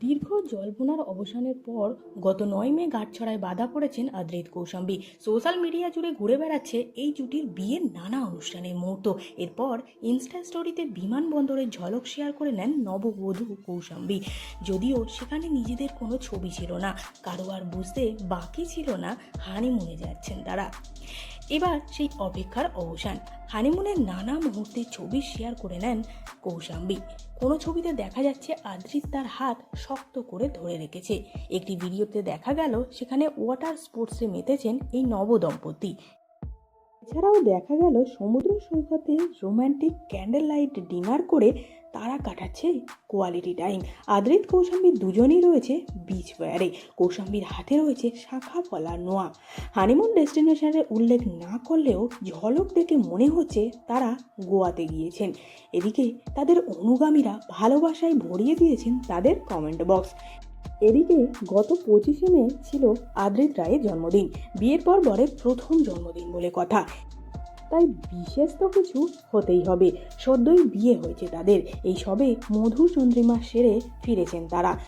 দীর্ঘ জল্পনার অবসানের পর গত নয় মে গাঁটছড়ায় বাধা পড়েছেন আদ্রিত কৌশাম্বী। সোশ্যাল মিডিয়া জুড়ে ঘুরে বেড়াচ্ছে এই জুটির বিয়ের নানা অনুষ্ঠানের মুহূর্ত। এরপর ইনস্টা স্টোরিতে বিমানবন্দরের ঝলক শেয়ার করে নেন নববধূ কৌশাম্বী। যদিও সেখানে নিজেদের কোনো ছবি ছিল না, কারও আর বুঝতে বাকি ছিল না, হানিমুনে যাচ্ছেন তারা। এবার সেই অপেক্ষার অবসান। হানিমুনের নানা মুহূর্তে ছবি শেয়ার করে নেন কৌশাম্বী। কোনো ছবিতে দেখা যাচ্ছে আদ্রিত তার হাত শক্ত করে ধরে রেখেছে। একটি ভিডিওতে দেখা গেল, সেখানে ওয়াটার স্পোর্টসে মেতেছেন এই নবদম্পতি। এছাড়াও দেখা গেল সমুদ্র সৈকতে রোম্যান্টিক ক্যান্ডেল লাইট ডিনার করে তারা কাটাচ্ছে কোয়ালিটি টাইম। আদ্রিত কৌশাম্বীর দুজনেই রয়েছে বিচ ওয়ারে কৌশাম্বীর হাতে রয়েছে শাখা ফলা নোয়া। হানিমুন ডেস্টিনেশনের উল্লেখ না করলেও ঝলক দেখে মনে হচ্ছে তারা গোয়াতে গিয়েছেন। এদিকে তাদের অনুগামীরা ভালোবাসায় ভরিয়ে দিয়েছেন তাদের কমেন্ট বক্স এদিকে গত পঁচিশে মে ছিল আদ্রিত রায়ের জন্মদিন, বিয়ের পর বরের প্রথম জন্মদিন বলে কথা। তাই বিশেষ তো কিছু হতেই হবে। সদ্যই বিয়ে হয়েছে তাদের। এই সবে মধু চন্দ্রিমা সেরে ফিরেছেন তারা।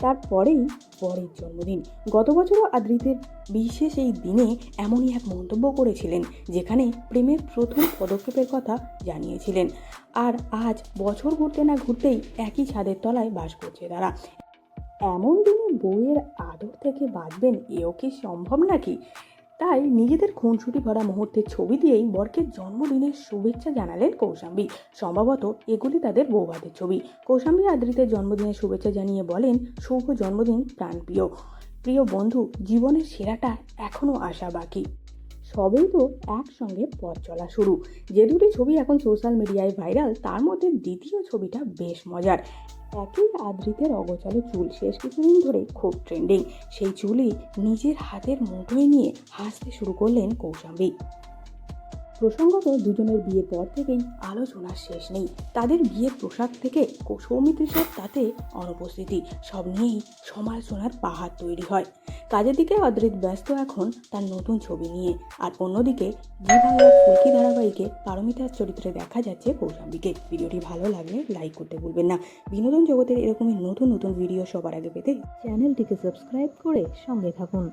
তারপরেই বরের জন্মদিন। গত বছরও আদ্রিতের বিশেষ এই দিনে এমনই এক মন্তব্য করেছিলেন, যেখানে প্রেমের প্রথম পদক্ষেপের কথা জানিয়েছিলেন। আর আজ বছর ঘুরতে না ঘুরতেই একই ছাদের তলায় বাস করছে তারা। এমন দিনে বউয়ের আদর থেকে বাঁচবেন, এও কি সম্ভব নাকি? তাই নিজেদের খুনসুটি ভরা মুহূর্তের ছবি দিয়েই বরকে জন্মদিনের শুভেচ্ছা জানালেন কৌশাম্বী। সম্ভবত এগুলি তাদের বৌভাতের ছবি। কৌশাম্বী আদ্রিতের জন্মদিনের শুভেচ্ছা জানিয়ে বলেন, শুভ জন্মদিন, প্রাণপ্রিয়। প্রিয় বন্ধু, জীবনের সেরাটা এখনও আশা বাকি। সবেই তো একসঙ্গে পথ চলা শুরু। যে দুটি ছবি এখন সোশ্যাল মিডিয়ায় ভাইরাল তার মধ্যে দ্বিতীয় ছবিটা বেশ মজার। একই আদৃতের অগোচরে চুল শেষ কিছুদিন ধরে খুব ট্রেন্ডিং সেই চুলই নিজের হাতের মুঠোয় নিয়ে হাসতে শুরু করলেন কৌশাম্বী। প্রসঙ্গত দুজনের বিয়ের পর থেকেই আলোচনার শেষ নেই। তাদের বিয়ের পোশাক থেকে সৌমিত্রিষের তাতে অনুপস্থিতি। সব নিয়েই সমালোচনার পাহাড় তৈরি হয়। কাজের দিকে অদ্রিত ব্যস্ত এখন তার নতুন ছবি নিয়ে। আর অন্যদিকে জি ফুলকি ধারাবাহিকে পারমিতার চরিত্রে দেখা যাচ্ছে কৌশাম্বীকে। ভিডিওটি ভালো লাগলে লাইক করতে ভুলবেন না। বিনোদন জগতের এরকমই নতুন নতুন ভিডিও সবার আগে পেতে চ্যানেলটিকে সাবস্ক্রাইব করে সঙ্গে থাকুন।